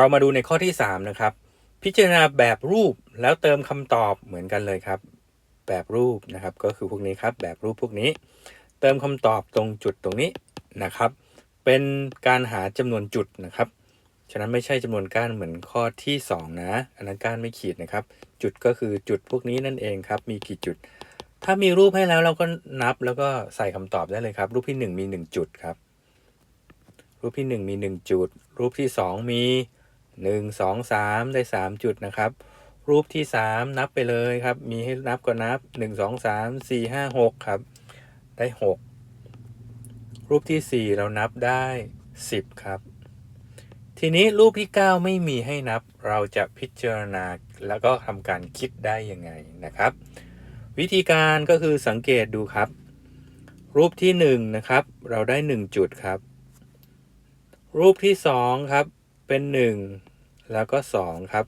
เรามาดูในข้อที่ 3 นะครับ พิจารณาแบบรูปแล้วเติมคำตอบเหมือนกันเลยครับ แบบรูปนะครับก็คือพวกนี้ครับ แบบรูปพวกนี้ เติมคำตอบตรงจุดตรงนี้นะครับ เป็นการหาจำนวนจุดนะครับ ฉะนั้นไม่ใช่จำนวนก้านเหมือนข้อที่ 2 นะ อันนั้นก้านไม่ขีดนะครับ จุดก็คือจุดพวกนี้นั่นเองครับ มีกี่จุด ถ้ามีรูปให้แล้วเราก็นับแล้วก็ใส่คำตอบได้เลยครับ รูปที่ 1 มี 1 จุดครับ รูปที่ 1 มี 1 จุด รูปที่ 2 มี 1 2 3 ได้ 3 จุดนะครับ รูปที่ 3 นับไปเลยครับ มีให้นับก็นับ 1 2 3 4 5 6 ครับ ได้ 6 รูปที่ 4 เรานับได้ 10 ครับ ทีนี้รูปที่ 9 ไม่มีให้นับ เราจะพิจารณาแล้วก็ทำการคิดได้ยังไงนะครับ วิธีการก็คือสังเกตดูครับ รูปที่ 1 นะครับ เราได้ 1 จุดครับรูปที่ 2 ครับ เป็น 1 แล้วก็ 2 ครับ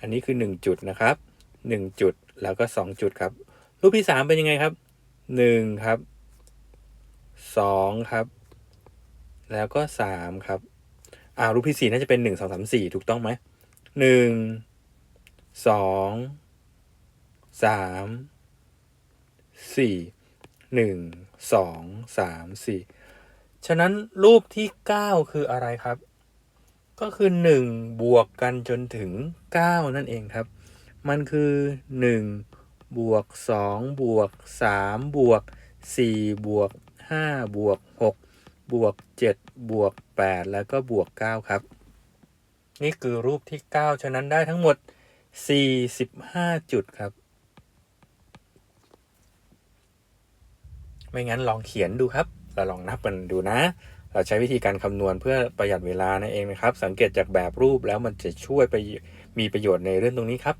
อันนี้คือ 1 จุดนะครับ 1 จุดแล้วก็ 2 จุดครับ รูปที่ 3 เป็นยังไงครับ 1 ครับ 2 ครับ แล้วก็ 3 ครับอ่ารูปที่ 4 น่าจะเป็น 1 2 3 4 ถูกต้องไหมหนึ่งสองสามสี่หนึ่งสองสามสี่ฉะนั้นรูปที่9คืออะไรครับ ก็คือ 1 บวกกันจนถึง 9 นั่นเองครับ มันคือ 1 บวก 2 บวก 3 บวก 4 บวก 5 บวก 6 บวก 7 บวก 8 แล้วก็บวก 9 ครับ นี่คือรูปที่ 9 ฉะนั้นได้ทั้งหมด 45 จุดครับ ไม่งั้นลองเขียนดูครับเราลองนับกันดูนะ เราใช้วิธีการคำนวณเพื่อประหยัดเวลานั่นเองนะครับ สังเกตจากแบบรูปแล้วมันจะช่วยไปมีประโยชน์ในเรื่องตรงนี้ครับ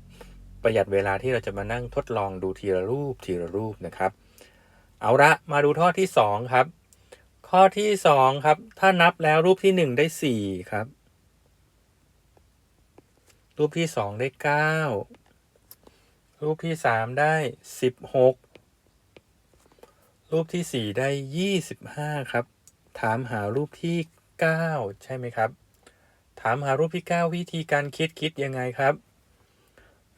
ประหยัดเวลาที่เราจะมานั่งทดลองดูทีละรูปทีละรูปนะครับ เอาละมาดูข้อที่ 2 ครับ ข้อที่ 2 ครับ ถ้านับแล้วรูปที่ 1 ได้ 4 ครับ รูปที่ 2 ได้ 9 รูปที่ 3 ได้ 16 รูปที่ 4 ได้ 25 ครับ ถามหารูปที่ 9 ใช่ไหมครับ ถามหารูปที่ 9 วิธีการคิดคิดยังไงครับ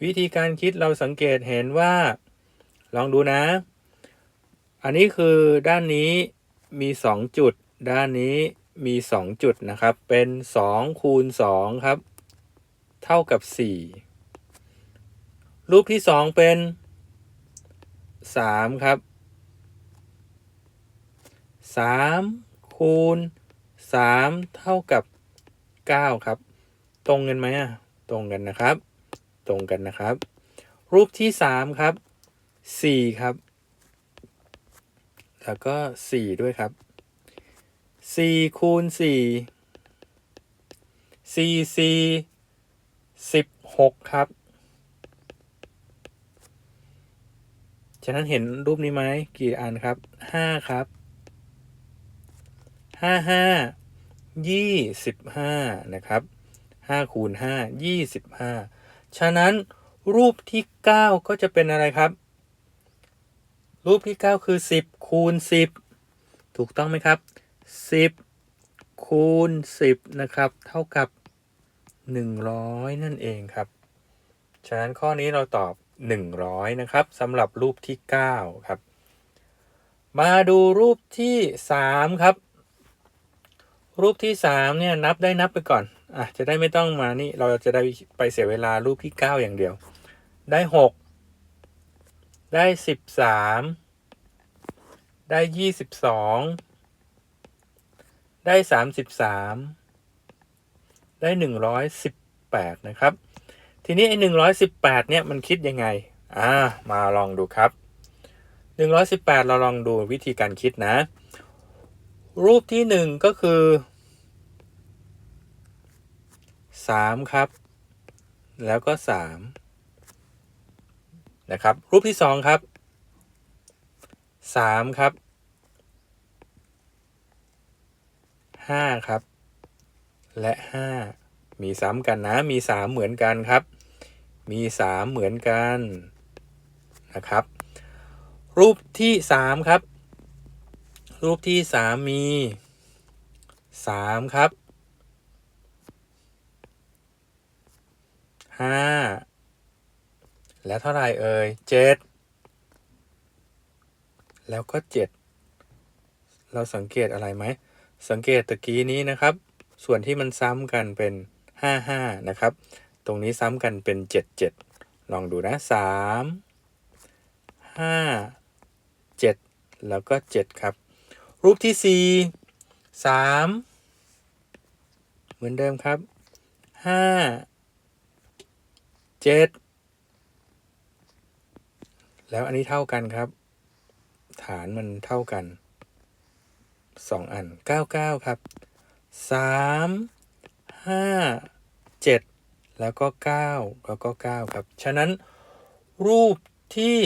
วิธีการคิดเราสังเกตเห็นว่า ลองดูนะ อันนี้คือด้านนี้มี 2 จุด ด้านนี้มี 2 จุดนะครับ เป็น 2 คูณ 2 ครับ เท่ากับ 4 รูปที่ 2 เป็น 3 ครับ 3 คูณ3เท่ากับ9ครับ ตรงกันไหมอะตรงกันนะครับ ตรงกันนะครับ รูปที่3ครับ4ครับ แล้วก็4ด้วยครับ4คูณ4 4 4 16ครับ ฉะนั้นเห็นรูปนี้ไหมกี่อันครับ5ครับ ห้าห้ายี่สิบห้านะครับห้าคูณห้ายี่สิบห้าฉะนั้นรูปที่เก้าก็จะเป็นอะไรครับ รูปที่เก้าคือสิบคูณสิบถูกต้องไหมครับสิบคูณสิบนะครับ เท่ากับหนึ่งร้อยนั่นเองครับ ฉะนั้นข้อนี้เราตอบหนึ่งร้อยนะครับสำหรับรูปที่เก้าครับ มาดูรูปที่สามครับ รูปที่สามเนี่ยนับได้นับไปก่อนอะจะได้ไม่ต้องมานี่เราจะได้ไปเสียเวลารูปที่เก้าอย่างเดียว ได้หกได้สิบสามได้ยี่สิบสองได้สามสิบสามได้หนึ่งร้อยสิบแปดนะครับ ทีนี้ไอ้หนึ่งร้อยสิบแปดเนี่ยมันคิดยังไงอ่ามาลองดูครับหนึ่งร้อยสิบแปดเราลองดูวิธีการคิดนะ รูปที่หนึ่งก็คือ สามครับ แล้วก็สามนะครับ รูปที่สองครับสามครับห้าครับ และห้ามีซ้ำกันนะ มีสามเหมือนกันครับ มีสามเหมือนกันนะครับ รูปที่สามครับ รูปที่สามมีสามครับ ห้าแล้วเท่าไหร่เอ่ยเจ็ดแล้วก็เจ็ดเราสังเกตอะไรไหม สังเกตตะกี้นี้นะครับ ส่วนที่มันซ้ำกันเป็นห้าห้านะครับ ตรงนี้ซ้ำกันเป็นเจ็ดเจ็ดลองดูนะสามห้าเจ็ดแล้วก็เจ็ดครับ รูปที่สี่สามเหมือนเดิมครับห้า เจ็ดแล้วอันนี้เท่ากันครับ ฐานมันเท่ากันสองอันเก้าเก้าครับสามห้าเจ็ดแล้วก็เก้าแล้วก็เก้าครับ ฉะนั้นรูปที่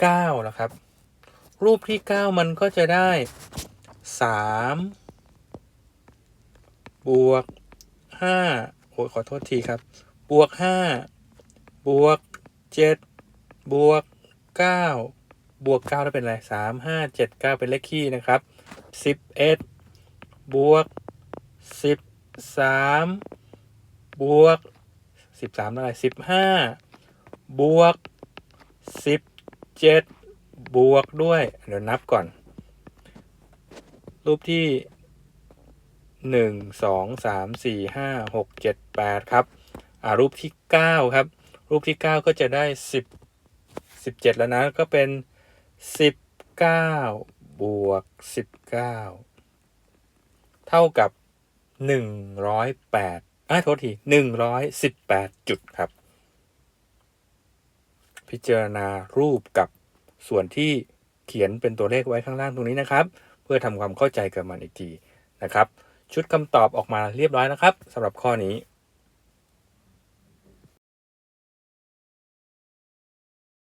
เก้านะครับ รูปที่เก้ามันก็จะได้สามบวกห้าโอ้ขอโทษทีครับ บวกห้าบวกเจ็ดบวกเก้าบวกเก้าแล้วเป็นอะไรสามห้าเจ็ดเก้าเป็นเลขคี่นะครับสิบเอ็ดบวกสิบสามบวกสิบสามเท่าไหร่สิบห้าบวกสิบเจ็ดบวกด้วย เดี๋ยวนับก่อน รูปที่หนึ่งสองสามสี่ห้าหกเจ็ดแปดครับ อ่ารูปที่เก้าครับ รูปที่เก้าก็จะได้สิบสิบเจ็ดแล้วนะ ก็เป็นสิบเก้าบวกสิบเก้าเท่ากับหนึ่งร้อยแปดอ่าโทษทีหนึ่งร้อยสิบแปดจุดครับ พิจารณารูปกับส่วนที่เขียนเป็นตัวเลขไว้ข้างล่างตรงนี้นะครับ เพื่อทำความเข้าใจกับมันอีกทีนะครับ ชุดคำตอบออกมาเรียบร้อยนะครับสำหรับข้อนี้